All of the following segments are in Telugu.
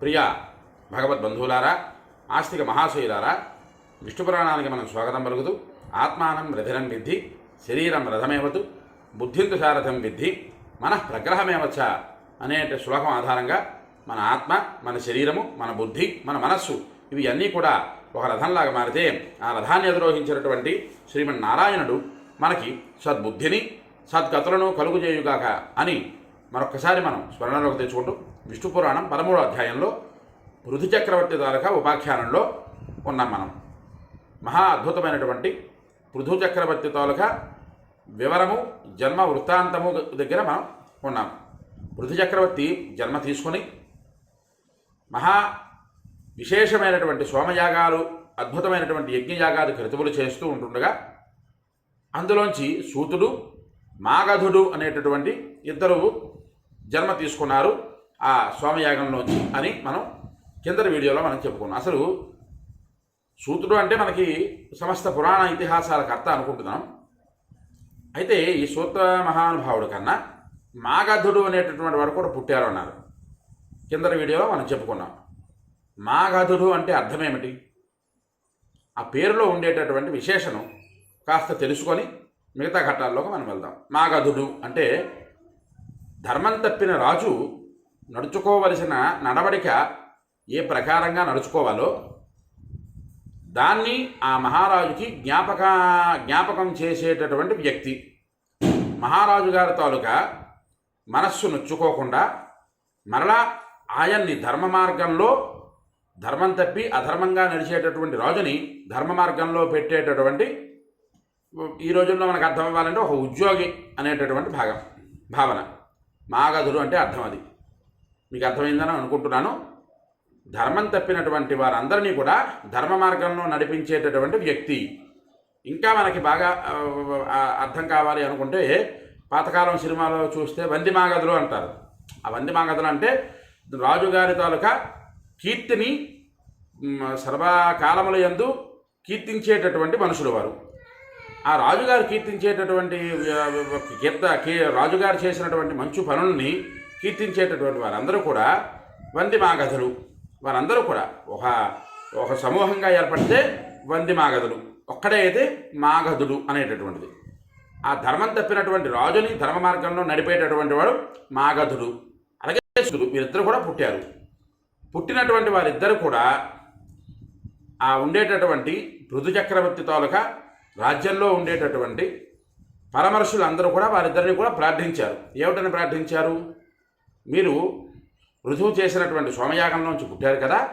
ప్రియ భగవద్బంధువులారా ఆస్తిక మహాశయులారా విష్ణు పురాణానికి మనం స్వాగతం పలుకుతూ ఆత్మానం రథిరం విద్ధి శరీరం రథమేవతు బుద్ధింతు సారథం విద్ధి మనః ప్రగ్రహమేవచ్చ అనే శ్లోకం ఆధారంగా మన ఆత్మ మన శరీరము మన బుద్ధి మన మనస్సు ఇవి అన్నీ కూడా ఒక రథంలాగా మారితే ఆ రథాన్ని అధిరోహించినటువంటి శ్రీమన్నారాయణుడు మనకి సద్బుద్ధిని సద్గతులను కలుగుజేయుగాక అని మరొక్కసారి మనం స్మరణలోకి తెచ్చుకుంటూ విష్ణు పురాణం పదమూడో అధ్యాయంలో పృథు చక్రవర్తి తాలూకా ఉపాఖ్యానంలో ఉన్నాం మనం. మహా అద్భుతమైనటువంటి పృథు చక్రవర్తి తాలూకా వివరము జన్మ వృత్తాంతము దగ్గర మనం ఉన్నాం. పృథు చక్రవర్తి జన్మ తీసుకొని మహా విశేషమైనటువంటి సోమయాగాలు అద్భుతమైనటువంటి యజ్ఞయాగాది క్రతువులు చేస్తూ ఉంటుండగా అందులోంచి సూతుడు మాగధుడు అనేటటువంటి ఇద్దరు జన్మ తీసుకున్నారు. ఆ స్వామియాగంలోంచి అని మనం కిందటి వీడియోలో మనం చెప్పుకున్నాం. అసలు సూత్రుడు అంటే మనకి సమస్త పురాణ ఇతిహాసాల కర్త అనుకుంటున్నాం. అయితే ఈ సూత్ర మహానుభావుడు కన్నా మాగధుడు అనేటటువంటి వాడు కూడా పుట్టారు అన్నారు కిందటి వీడియోలో మనం చెప్పుకున్నాం. మాగధుడు అంటే అర్థమేమిటి ఆ పేరులో ఉండేటటువంటి విశేషణం కాస్త తెలుసుకొని మిగతా ఘట్టాల్లోకి మనం వెళ్దాం. మాగధుడు అంటే ధర్మం తప్పిన రాజు నడుచుకోవలసిన నడవడిక ఏ ప్రకారంగా నడుచుకోవాలో దాన్ని ఆ మహారాజుకి జ్ఞాపక జ్ఞాపకం చేసేటటువంటి వ్యక్తి. మహారాజు గారి తాలూకా మనస్సు నొచ్చుకోకుండా మరలా ఆయన్ని ధర్మ మార్గంలో ధర్మం తప్పి అధర్మంగా నడిచేటటువంటి రాజుని ధర్మ మార్గంలో పెట్టేటటువంటి ఈ రోజుల్లో మనకు అర్థం అవ్వాలంటే ఒక ఉద్యోగి అనేటటువంటి భాగం భావన. మాగధుడు అంటే అర్థం అది. మీకు అర్థమైందని అనుకుంటున్నాను. ధర్మం తప్పినటువంటి వారందరినీ కూడా ధర్మ మార్గంలో నడిపించేటటువంటి వ్యక్తి. ఇంకా మనకి బాగా అర్థం కావాలి అనుకుంటే పాతకాలం సినిమాలో చూస్తే వంది మాగదులు అంటారు. ఆ వంది మాగదులు అంటే రాజుగారి తాలూకా కీర్తిని సర్వకాలముల ఎందు కీర్తించేటటువంటి మనుషులు వారు. ఆ రాజుగారు కీర్తించేటటువంటి కీర్త కీ- రాజుగారు చేసినటువంటి మంచు పనుల్ని కీర్తించేటటువంటి వారందరూ కూడా వంది మాగధులు. వారందరూ కూడా ఒక ఒక సమూహంగా ఏర్పడితే వంది మాగధులు. ఒక్కడే అయితే మాగధుడు అనేటటువంటిది. ఆ ధర్మం తప్పినటువంటి రాజుని ధర్మ మార్గంలో నడిపేటటువంటి వాడు మాగధుడు. అలాగే వీరిద్దరు కూడా పుట్టారు. పుట్టినటువంటి వారిద్దరు కూడా ఆ ఉండేటటువంటి పృథు చక్రవర్తి తాలూకా రాజ్యంలో ఉండేటటువంటి పరమర్షులు అందరూ కూడా వారిద్దరిని కూడా ప్రార్థించారు. ఏమిటని ప్రార్థించారు? మీరు రుజువు చేసినటువంటి సోమయాగంలోంచి పుట్టారు కదా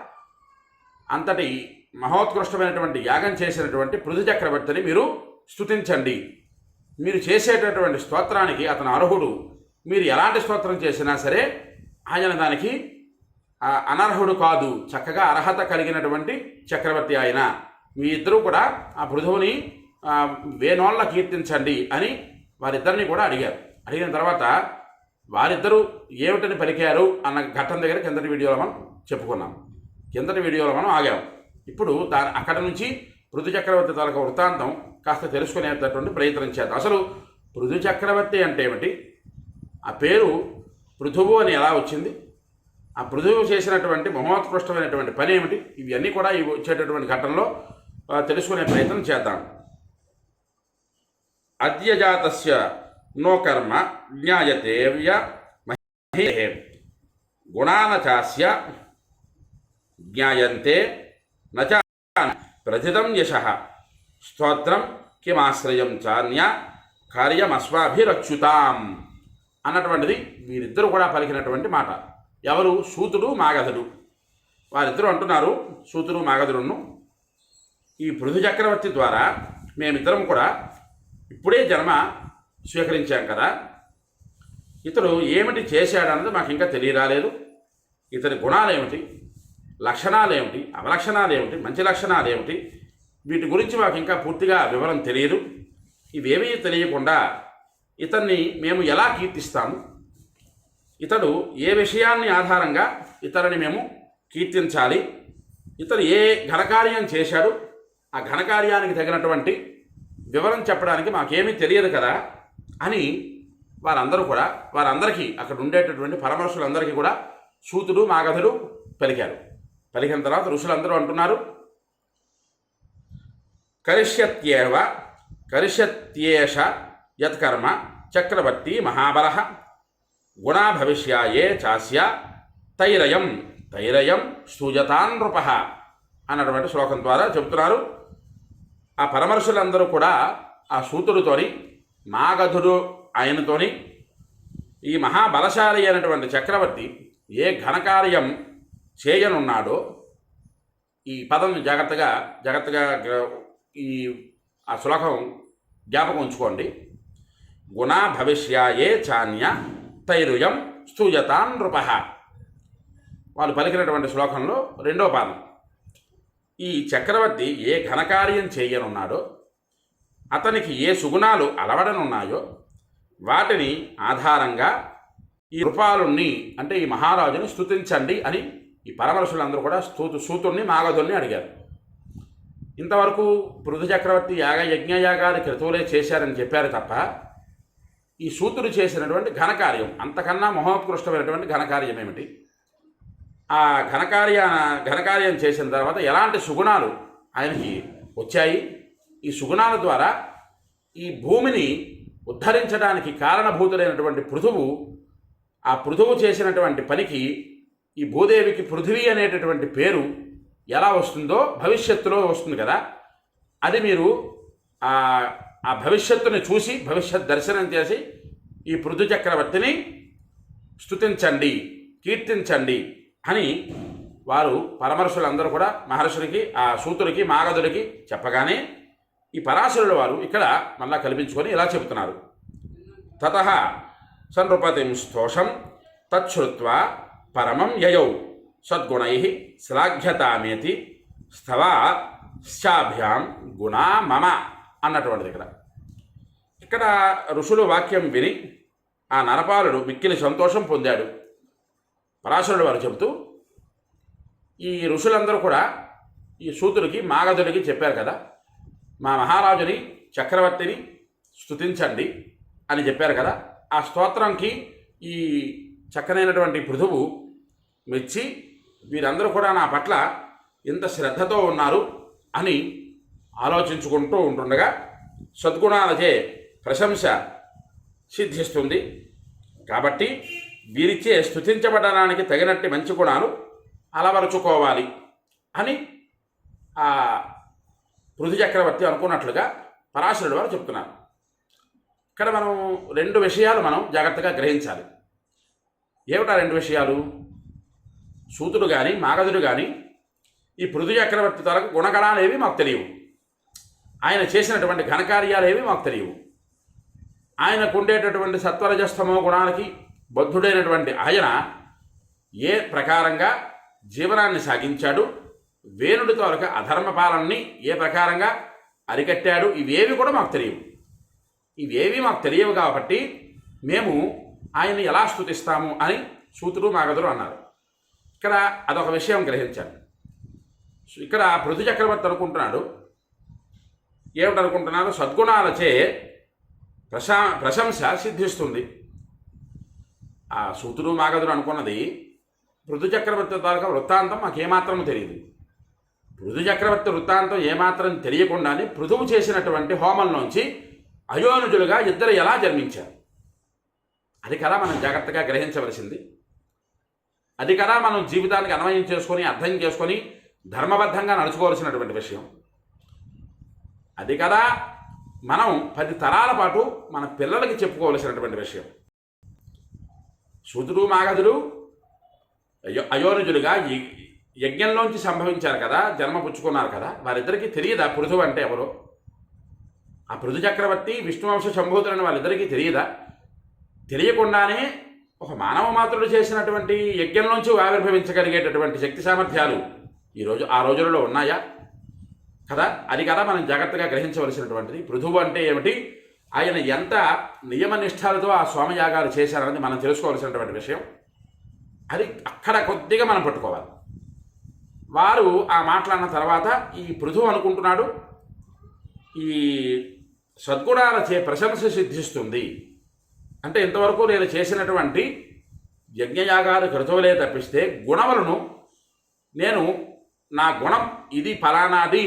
అంతటి మహోత్కృష్టమైనటువంటి యాగం చేసినటువంటి పృథు చక్రవర్తిని మీరు స్తుతించండి. మీరు చేసేటటువంటి స్తోత్రానికి అతను అర్హుడు. మీరు ఎలాంటి స్తోత్రం చేసినా సరే ఆయన దానికి అనర్హుడు కాదు. చక్కగా అర్హత కలిగినటువంటి చక్రవర్తి ఆయన. మీ ఇద్దరూ కూడా ఆ పృథువుని వేనోళ్ళ కీర్తించండి అని వారిద్దరిని కూడా అడిగారు. అడిగిన తర్వాత వారిద్దరూ ఏమిటని పలికారు అన్న ఘట్టం దగ్గర కిందటి వీడియోలో మనం చెప్పుకున్నాం. కిందటి వీడియోలో మనం ఆగాం. ఇప్పుడు దా అక్కడ నుంచి పృథు చక్రవర్తి తాలూకా వృత్తాంతం కాస్త తెలుసుకునేటటువంటి ప్రయత్నం చేద్దాం. అసలు పృథు చక్రవర్తి అంటే ఏమిటి? ఆ పేరు పృథువు అని ఎలా వచ్చింది? ఆ పృథువు చేసినటువంటి మహోత్కృష్టమైనటువంటి పని ఏమిటి? ఇవన్నీ కూడా వచ్చేటటువంటి ఘట్టంలో తెలుసుకునే ప్రయత్నం చేద్దాం. అద్యజాతస్య నో కర్మ జ్ఞాయతే వ్య మహిహే గుణాన చాస్య జ్ఞాయంతే నచ ప్రథితం యశ. స్తోత్రం కిమాశ్రయం చాన్య కార్యమస్వాభిరక్షుతాం అన్నటువంటిది వీరిద్దరూ కూడా పలికినటువంటి మాట. ఎవరు? సూతుడు మాగధుడు. వారిద్దరూ అంటున్నారు సూతుడు మాగధుడును. ఈ పృథు చక్రవర్తి ద్వారా మేమిద్దరం కూడా ఇప్పుడే జన్మ స్వీకరించాం కదా. ఇతడు ఏమిటి చేశాడన్నది మాకు ఇంకా తెలియరాలేదు. ఇతని గుణాలు ఏమిటి? లక్షణాలు ఏమిటి? అవలక్షణాలు ఏమిటి? మంచి లక్షణాలు ఏమిటి? వీటి గురించి మాకు ఇంకా పూర్తిగా వివరం తెలియదు. ఇవేమీ తెలియకుండా ఇతన్ని మేము ఎలా కీర్తిస్తాము? ఇతడు ఏ విషయాన్ని ఆధారంగా ఇతరుని మేము కీర్తించాలి? ఇతడు ఏ ఘనకార్యం చేశాడు? ఆ ఘనకార్యానికి తగినటువంటి వివరం చెప్పడానికి మాకేమీ తెలియదు కదా. అని వారందరూ కూడా వారందరికీ అక్కడ ఉండేటటువంటి పరమర్శులందరికీ కూడా సూతుడు మాగధుడు పలికారు. పలికిన తర్వాత ఋషులందరూ అంటున్నారు కరిష్యత్యేవ కరిష్యత్యేష యత్కర్మ చక్రవర్తి మహాబల గుణాభవిష్యాయే చాస్య తైరయం తైరయం సూజతాన్ నృప అన్నటువంటి శ్లోకం ద్వారా చెబుతున్నారు. ఆ పరమర్శులందరూ కూడా ఆ సూతుడితోని మాగధుడు ఆయనతోని ఈ మహాబలశాలి అయినటువంటి చక్రవర్తి ఏ ఘనకార్యం చేయనున్నాడో ఈ పదం జాగ్రత్తగా జాగ్రత్తగా ఈ ఆ శ్లోకం జ్ఞాపకం ఉంచుకోండి. గుణ భవిష్యాయే చాన్య తైరుయం స్తూయతాన్ నృప. వాళ్ళు పలికినటువంటి శ్లోకంలో రెండో పాదం. ఈ చక్రవర్తి ఏ ఘనకార్యం చేయనున్నాడో అతనికి ఏ సుగుణాలు అలవడనున్నాయో వాటిని ఆధారంగా ఈ రూపాలుణ్ణి అంటే ఈ మహారాజుని స్థుతించండి అని ఈ పరమరుషులందరూ కూడా స్థూతు సూతుణ్ణి మాగధుల్ని అడిగారు. ఇంతవరకు పృథు చక్రవర్తి యాగ యజ్ఞయాగాది క్రతువులే చేశారని చెప్పారు తప్ప ఈ సూతుడు చేసినటువంటి ఘనకార్యం అంతకన్నా మహోత్కృష్టమైనటువంటి ఘనకార్యం ఏమిటి? ఆ ఘనకార్య ఘనకార్యం చేసిన తర్వాత ఎలాంటి సుగుణాలు ఆయనకి వచ్చాయి? ఈ సుగుణాల ద్వారా ఈ భూమిని ఉద్ధరించడానికి కారణభూతుడైనటువంటి పృథువు ఆ పృథువు చేసినటువంటి పనికి ఈ భూదేవికి పృథివీ అనేటటువంటి పేరు ఎలా వస్తుందో భవిష్యత్తులో వస్తుంది కదా. అది మీరు ఆ భవిష్యత్తుని చూసి భవిష్యత్ దర్శనం చేసి ఈ పృథు చక్రవర్తిని స్తుతించండి కీర్తించండి అని వారు పరమర్షులందరూ కూడా మహర్షులకి ఆ సూతుడికి మాగధుడికి చెప్పగానే ఈ పరాశరుల వారు ఇక్కడ మళ్ళా కల్పించుకొని ఇలా చెబుతున్నారు. తత సనృపతిం స్తోషం తచ్చుత్వా పరమం యయౌ సద్గుణై శ్లాఘ్యతామేతి స్థవా శాభ్యాం గుణా మమ అన్నటువంటిది ఇక్కడ. ఇక్కడ ఋషులు వాక్యం విని ఆ నరపాలుడు మిక్కిలి సంతోషం పొందాడు. పరాశరుడు వారు చెబుతూ ఈ ఋషులందరూ కూడా ఈ సూతుడికి మాగధుడికి చెప్పారు కదా మా మహారాజుని చక్రవర్తిని స్తుతించండి అని చెప్పారు కదా. ఆ స్తోత్రంకి ఈ చక్కనైనటువంటి పృథువు మెచ్చి వీరందరూ కూడా నా పట్ల ఇంత శ్రద్ధతో ఉన్నారు అని ఆలోచించుకుంటూ ఉంటుండగా సద్గుణాలచే ప్రశంస సిద్ధిస్తుంది. కాబట్టి వీరిచే స్తుతించబడడానికి తగినట్టు మంచి గుణాలు అలవరుచుకోవాలి అని ఆ పృథు చక్రవర్తి అనుకున్నట్లుగా పరాశరుడు వారు చెప్తున్నారు. ఇక్కడ మనం రెండు విషయాలు మనం జాగ్రత్తగా గ్రహించాలి. ఏమిటా రెండు విషయాలు? సూతుడు కానీ మాగధుడు కానీ ఈ పృథు చక్రవర్తి తరకు గుణగణాలు ఏవి మాకు తెలియవు. ఆయన చేసినటువంటి ఘనకార్యాలు ఏవి మాకు తెలియవు. ఆయనకు ఉండేటటువంటి సత్వరజస్తమో గుణాలకి బద్ధుడైనటువంటి ఆయన ఏ ప్రకారంగా జీవనాన్ని సాగించాడు? వేణుడి తోలక అధర్మ పాలనని ఏ ప్రకారంగా అరికట్టాడు ఇవేవి కూడా మాకు తెలియవు. ఇవేవి మాకు తెలియవు కాబట్టి మేము ఆయన్ని ఎలా స్థుతిస్తాము అని సూతుడు మాగదురు అన్నారు. ఇక్కడ అదొక విషయం గ్రహించాను. ఇక్కడ పృథు చక్రవర్తి అనుకుంటున్నాడు. ఏమిటనుకుంటున్నాడు? సద్గుణాలచే ప్రశా ప్రశంస సిద్ధిస్తుంది. ఆ సూతుడు మాగదుడు అనుకున్నది పృథు చక్రవర్తి తాలూకా వృత్తాంతం మాకు ఏమాత్రం తెలియదు పృథు చక్రవర్తి వృత్తాంతం ఏమాత్రం తెలియకుండానే పృథువు చేసినటువంటి హోమంలోంచి అయోనుజులుగా ఇద్దరు ఎలా జన్మించారు? అది కదా మనం జాగ్రత్తగా గ్రహించవలసింది. అది కదా మనం జీవితానికి అన్వయం చేసుకొని అర్థం చేసుకొని ధర్మబద్ధంగా నడుచుకోవాల్సినటువంటి విషయం. అది కదా మనం పది తరాల పాటు మన పిల్లలకి చెప్పుకోవలసినటువంటి విషయం. శూద్రుడు మాగధుడు అయో అయోనుజులుగా యజ్ఞంలోంచి సంభవించారు కదా జన్మ పుచ్చుకున్నారు కదా వారిద్దరికీ తెలియదా పృథువు అంటే ఎవరో? ఆ పృథు చక్రవర్తి విష్ణువంశ సంభూతులని వాళ్ళిద్దరికీ తెలియదా? తెలియకుండానే ఒక మానవ మాతృడు చేసినటువంటి యజ్ఞంలోంచి ఆవిర్భవించగలిగేటటువంటి శక్తి సామర్థ్యాలు ఈరోజు ఆ రోజులలో ఉన్నాయా? కదా అది కదా మనం జాగ్రత్తగా గ్రహించవలసినటువంటిది. పృథువు అంటే ఏమిటి? ఆయన ఎంత నియమ నిష్ఠాలతో ఆ సోమయాగాలు చేశారన్నది మనం తెలుసుకోవాల్సినటువంటి విషయం. అది అక్కడ కొద్దిగా మనం పట్టుకోవాలి. వారు ఆ మాట్లాడిన తర్వాత ఈ పృథు అనుకుంటున్నాడు ఈ సద్గుణాల చే ప్రశంస సిద్ధిస్తుంది. అంటే ఇంతవరకు నేను చేసినటువంటి యజ్ఞయాగాలు క్రతువులే తప్పిస్తే గుణములను నేను నా గుణం ఇది ఫలానాది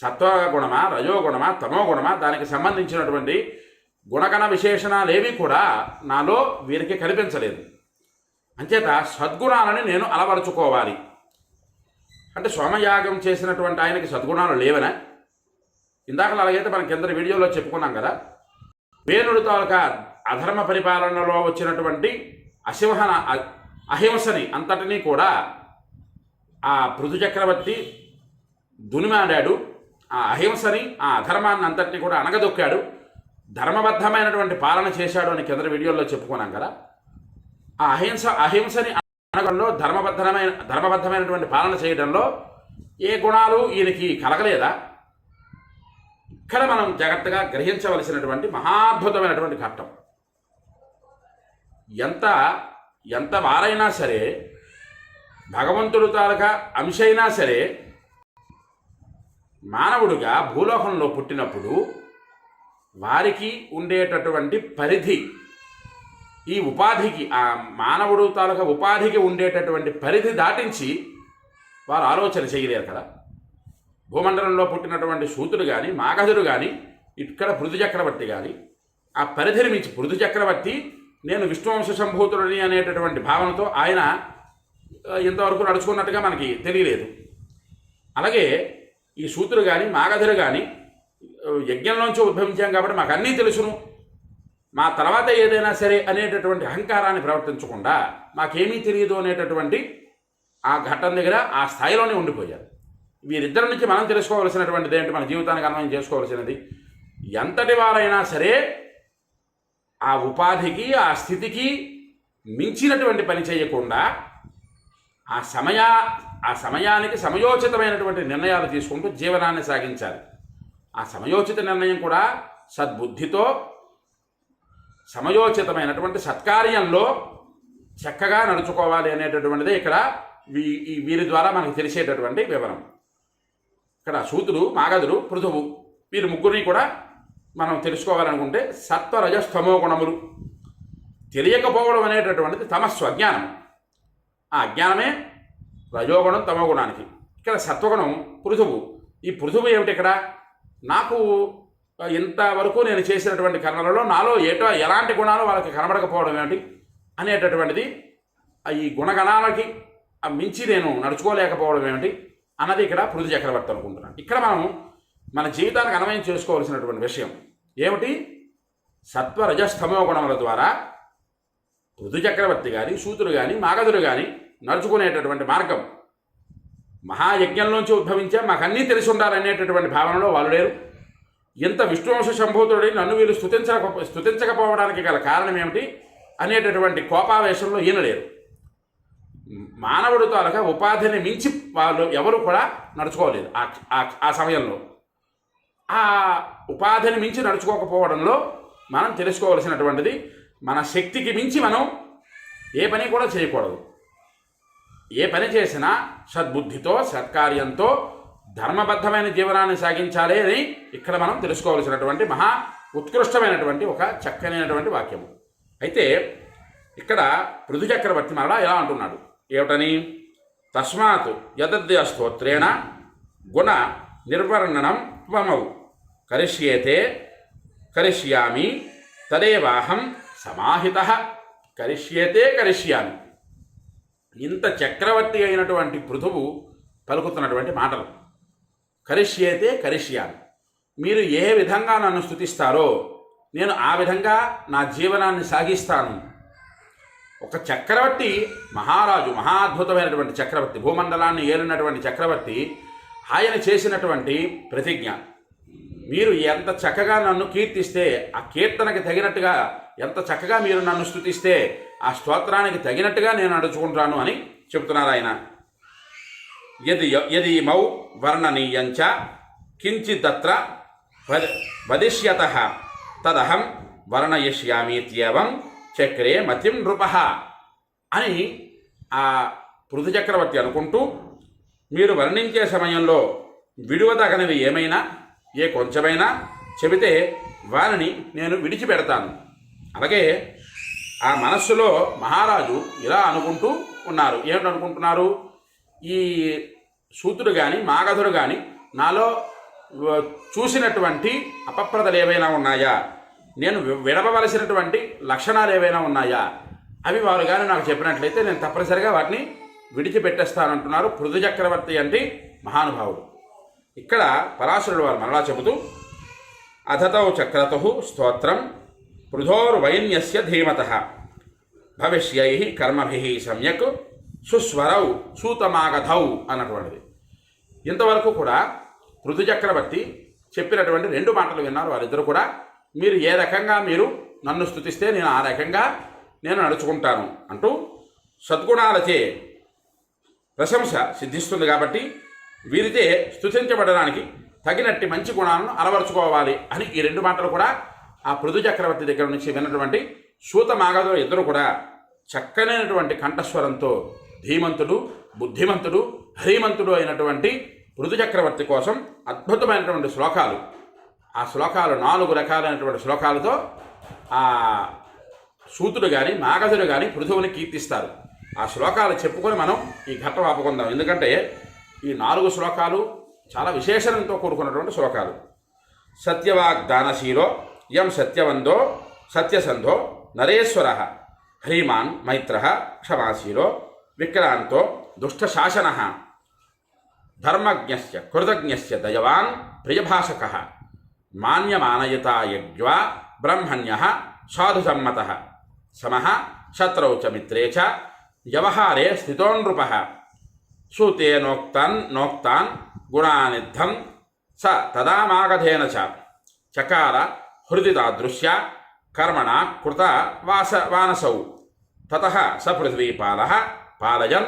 సత్వగుణమా రజోగుణమా తమోగుణమా దానికి సంబంధించినటువంటి గుణగణ విశేషణాలేవి కూడా నాలో వీరికి కనిపించలేదు. అంచేత సద్గుణాలని నేను అలవరుచుకోవాలి. అంటే సోమయాగం చేసినటువంటి ఆయనకి సద్గుణాలు లేవనా? ఇందాక అలాగైతే మనం కింద వీడియోలో చెప్పుకున్నాం కదా. వేణుడు తాలూకా అధర్మ పరిపాలనలో వచ్చినటువంటి అసింహన అహింసని అంతటినీ కూడా ఆ పృథు చక్రవర్తి దునిమాడాడు. ఆ అహింసని ఆ అధర్మాన్ని అంతటినీ కూడా అణగదొక్కాడు. ధర్మబద్ధమైనటువంటి పాలన చేశాడు అని కింద వీడియోలో చెప్పుకున్నాం కదా. ఆ అహింస అహింసని అనగంలో ధర్మబద్ధమైన ధర్మబద్ధమైనటువంటి పాలన చేయడంలో ఏ గుణాలు ఈయనకి కలగలేదా? ఇక్కడ మనం జాగ్రత్తగా గ్రహించవలసినటువంటి మహాద్భుతమైనటువంటి ఘట్టం. ఎంత ఎంత వారైనా సరే భగవంతుడు తాలూకా అంశైనా సరే మానవుడిగా భూలోకంలో పుట్టినప్పుడు వారికి ఉండేటటువంటి పరిధి ఈ ఉపాధికి ఆ మానవుడు తాలూకా ఉపాధికి ఉండేటటువంటి పరిధి దాటించి వారు ఆలోచన చేయలేరు కదా. భూమండలంలో పుట్టినటువంటి సూతుడు కానీ మాగధుడు కానీ ఇక్కడ పృథు చక్రవర్తి కానీ ఆ పరిధిని మించి పృథు చక్రవర్తి నేను విష్ణువంశ సంభూతుడిని అనేటటువంటి భావనతో ఆయన ఇంతవరకు నడుచుకున్నట్టుగా మనకి తెలియలేదు. అలాగే ఈ సూతుడు కానీ మాగధుడు కానీ యజ్ఞంలోంచి ఉద్భవించాం కాబట్టి మాకు అన్నీ తెలుసును. మా తర్వాత ఏదైనా సరే అనేటటువంటి అహంకారాన్ని ప్రవర్తించకుండా మాకేమీ తెలియదు అనేటటువంటి ఆ ఘట్టం దగ్గర ఆ స్థాయిలోనే ఉండిపోయారు. వీరిద్దరి నుంచి మనం తెలుసుకోవాల్సినటువంటిది ఏంటి? మన జీవితానికి అన్వయం చేసుకోవాల్సినది. ఎంతటి వారైనా సరే ఆ ఉపాధికి ఆ స్థితికి మించినటువంటి పని చేయకుండా ఆ సమయ ఆ సమయానికి సమయోచితమైనటువంటి నిర్ణయాలు తీసుకుంటూ జీవనాన్ని సాగించాలి. ఆ సమయోచిత నిర్ణయం కూడా సద్బుద్ధితో సమయోచితమైనటువంటి సత్కార్యంలో చక్కగా నడుచుకోవాలి అనేటటువంటిదే ఇక్కడ వీ ఈ వీరి ద్వారా మనకు తెలిసేటటువంటి వివరం. ఇక్కడ సూతుడు మాగధుడు పృథువు వీరు ముగ్గురిని కూడా మనం తెలుసుకోవాలనుకుంటే సత్వరజస్తమో గుణములు. తెలియకపోవడం అనేటటువంటిది తమస్సు అజ్ఞానం ఆ అజ్ఞానమే రజోగుణం తమో గుణానికి. ఇక్కడ సత్వగుణం పృథువు. ఈ పృథువు ఏమిటి ఇక్కడ? నాకు ఇంతవరకు నేను చేసినటువంటి కర్మలలో నాలో ఏటో ఎలాంటి గుణాలు వాళ్ళకి కనబడకపోవడం ఏమిటి అనేటటువంటిది ఈ గుణగణాలకి మించి నేను నడుచుకోలేకపోవడం ఏమిటి అన్నది ఇక్కడ పృథు చక్రవర్తి అనుకుంటున్నాను ఇక్కడ మనం మన జీవితానికి అన్వయం చేసుకోవాల్సినటువంటి విషయం ఏమిటి? సత్వరజస్తమో గుణముల ద్వారా పృథు చక్రవర్తి కానీ సూతుడు కానీ మాగధుడు కానీ నడుచుకునేటటువంటి మార్గం. మహాయజ్ఞంలోంచి ఉద్భవించే మాకు అన్నీ తెలిసి ఉండాలనేటటువంటి భావనలో వాళ్ళు లేరు. ఇంత విష్ణువంశ సంభూతుడి నన్ను వీళ్ళు స్థుతించక స్థుతించకపోవడానికి గల కారణం ఏమిటి? అనేటటువంటి కోపావేశంలో ఈయన లేరు. మానవుడు తాలూకా ఉపాధిని మించి వాళ్ళు ఎవరు కూడా నడుచుకోలేదు ఆ- ఆ సమయంలో. ఆ ఉపాధిని మించి నడుచుకోకపోవడంలో మనం తెలుసుకోవలసినటువంటిది మన శక్తికి మించి మనం ఏ పని కూడా చేయకూడదు. ఏ పని చేసినా సద్బుద్ధితో సత్కార్యంతో ధర్మబద్ధమైన జీవనాన్ని సాగించాలి అని ఇక్కడ మనం తెలుసుకోవలసినటువంటి మహా ఉత్కృష్టమైనటువంటి ఒక చక్కనైనటువంటి వాక్యము. అయితే ఇక్కడ పృథు చక్రవర్తి మరలా ఎలా అంటున్నాడు? ఏమిటని? తస్మాత్ యదద్య స్తోత్రేణ గుణ నిర్వర్ణనం త్వమవు కరిష్యేతే కరిష్యామి తదేవాహం సమాహిత. కరిష్యేతే కరిష్యామి. ఇంత చక్రవర్తి అయినటువంటి పృథువు పలుకుతున్నటువంటి మాటలు. కరిష్యేతే కరిష్యాను మీరు ఏ విధంగా నన్ను స్థుతిస్తారో నేను ఆ విధంగా నా జీవనాన్ని సాగిస్తాను. ఒక చక్రవర్తి మహారాజు మహాద్భుతమైనటువంటి చక్రవర్తి భూమండలాన్ని ఏలినటువంటి చక్రవర్తి ఆయన చేసినటువంటి ప్రతిజ్ఞ. మీరు ఎంత చక్కగా నన్ను కీర్తిస్తే ఆ కీర్తనకి తగినట్టుగా ఎంత చక్కగా మీరు నన్ను స్తుతిస్తే ఆ స్తోత్రానికి తగినట్టుగా నేను నడుచుకుంటాను అని చెబుతున్నారు ఆయన. యది యది మౌ వర్ణనీయంచ కించిదత్ర వదిష్యత. తదహం వర్ణయిష్యామీత్యేవం చక్రే మతిం నృప. అని ఆ పృథు చక్రవర్తి అనుకుంటూ మీరు వర్ణించే సమయంలో విడువదగనివి ఏమైనా ఏ కొంచెమైనా చెబితే వారిని నేను విడిచిపెడతాను. అలాగే ఆ మనస్సులో మహారాజు ఇలా అనుకుంటూ ఉన్నారు. ఏమిటనుకుంటున్నారు? ఈ సూతుడు కానీ మాగధుడు కానీ నాలో చూసినటువంటి అపప్రదలు ఏవైనా ఉన్నాయా? నేను వి- లక్షణాలు ఏవైనా ఉన్నాయా? అవి వారు కానీ నాకు చెప్పినట్లయితే నేను తప్పనిసరిగా వాటిని విడిచిపెట్టేస్తానంటున్నారు పృథు చక్రవర్తి అంటే మహానుభావుడు. ఇక్కడ పరాశరుడు వారు మరలా చెబుతూ అథతౌ చక్రతు స్తోత్రం పృథోర్వైన్యస్య ధీమత. భవిష్యై కర్మభి సమ్యక్ సుస్వరౌ సూతమాగధౌ అన్నటువంటిది. ఇంతవరకు కూడా ఋతు చక్రవర్తి చెప్పినటువంటి రెండు మాటలు విన్నారు వారిద్దరు కూడా. మీరు ఏ రకంగా మీరు నన్ను స్తుతిస్తే నేను ఆ రకంగా నేను నడుచుకుంటాను అంటూ సద్గుణాలచే ప్రశంస సిద్ధిస్తుంది కాబట్టి వీరితే స్థుతించబడడానికి తగినట్టి మంచి గుణాలను అలవరుచుకోవాలి అని ఈ రెండు మాటలు కూడా ఆ పృథు చక్రవర్తి దగ్గర నుంచి విన్నటువంటి సూత మాగధులు ఇద్దరు కూడా చక్కనైనటువంటి కంఠస్వరంతో ధీమంతుడు బుద్ధిమంతుడు హరిమంతుడు అయినటువంటి పృథు చక్రవర్తి కోసం అద్భుతమైనటువంటి శ్లోకాలు. ఆ శ్లోకాలు నాలుగు రకాలైనటువంటి శ్లోకాలతో ఆ సూతుడు కానీ మాగధుడు కానీ పృథువుని కీర్తిస్తారు. ఆ శ్లోకాలు చెప్పుకొని మనం ఈ ఘట్టం ఆపుకుందాం. ఎందుకంటే ఈ నాలుగు శ్లోకాలు చాలా విశేషణంతో కూడుకున్నటువంటి శ్లోకాలు. సత్యవాగ్దానశీలో యం సత్యవందో సత్యసంధో నరేశ్వర హ్రీమాన్ మైత్ర క్షమాశీలో विक्रांतो दुष्टशासन। धर्मज्ञस्य, कृतज्ञस्य दयवान् प्रियभाषक। मान्यमानयता यज्ञा ब्रह्मण्य साधुसम्मतः। समः, शत्रौ च मित्रे च व्यवहारे स्थितो नृपः सूते नोक्तान् नोक्तान्, गुणानिद्धं स तदामागधेन च। चकार, हृदि तादृश्य, कर्मणा, कृता, वास, वानसौ। ततः स पृथ्वीपालः పాలయన్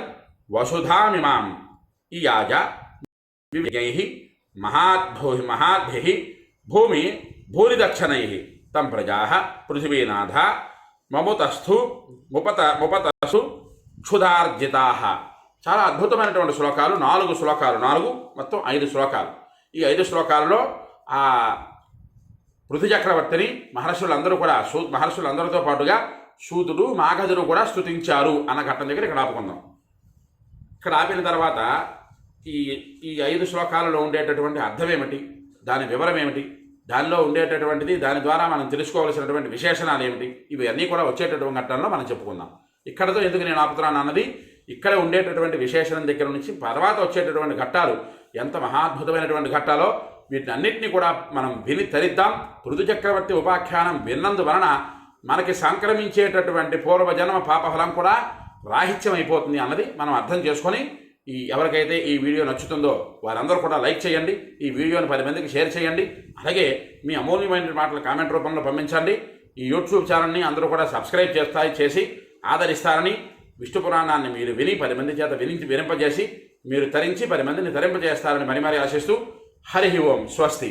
వసుధామిమాం ఈ యాజ విజయై మహాద్భూ మహాద్భి భూమి భూరిదక్షణై. తం ప్రజా పృథివీనాథ మముతస్థు ముపత ముపతసు క్షుధార్జితా. చాలా అద్భుతమైనటువంటి శ్లోకాలు నాలుగు శ్లోకాలు నాలుగు మొత్తం ఐదు శ్లోకాలు. ఈ ఐదు శ్లోకాలలో ఆ పృథు చక్రవర్తిని మహర్షులందరూ కూడా సూ మహర్షులందరితో పాటుగా సూతుడు మాగధుడు కూడా స్తుతించారు అన్న ఘట్టం దగ్గర ఇక్కడ ఆపుకుందాం. ఇక్కడ ఆపిన తర్వాత ఈ ఈ ఐదు శ్లోకాలలో ఉండేటటువంటి అర్థం ఏమిటి? దాని వివరం ఏమిటి? దానిలో ఉండేటటువంటిది దాని ద్వారా మనం తెలుసుకోవాల్సినటువంటి విశేషణాలు ఏమిటి? ఇవి అన్నీ కూడా వచ్చేటటువంటి ఘట్టంలో మనం చెప్పుకుందాం. ఇక్కడతో ఎందుకు నేను ఆపుతున్నాను అన్నది ఇక్కడ ఉండేటటువంటి విశేషణం దగ్గర నుంచి తర్వాత వచ్చేటటువంటి ఘట్టాలు ఎంత మహాద్భుతమైనటువంటి ఘట్టాలో వీటిని అన్నింటినీ కూడా మనం విని తరిద్దాం. పృథు చక్రవర్తి ఉపాఖ్యానం విన్నందు వలన మనకి సంక్రమించేటటువంటి పూర్వజన్మ పాపఫలం కూడా రాహిత్యం అయిపోతుంది అన్నది మనం అర్థం చేసుకొని ఈ ఎవరికైతే ఈ వీడియో నచ్చుతుందో వారందరూ కూడా లైక్ చేయండి ఈ వీడియోని పది మందికి షేర్ చేయండి అలాగే మీ అమూల్యమైన మాటలు కామెంట్ రూపంలో పంపించండి. ఈ యూట్యూబ్ ఛానల్ని అందరూ కూడా సబ్స్క్రైబ్ చేస్తాయి చేసి ఆదరిస్తారని విష్ణు పురాణాన్ని మీరు విని పది మంది చేత వినించి వినింపజేసి మీరు తరించి పది మందిని తరింపజేస్తారని మరి మరి ఆశిస్తూ హరి ఓం స్వస్తి.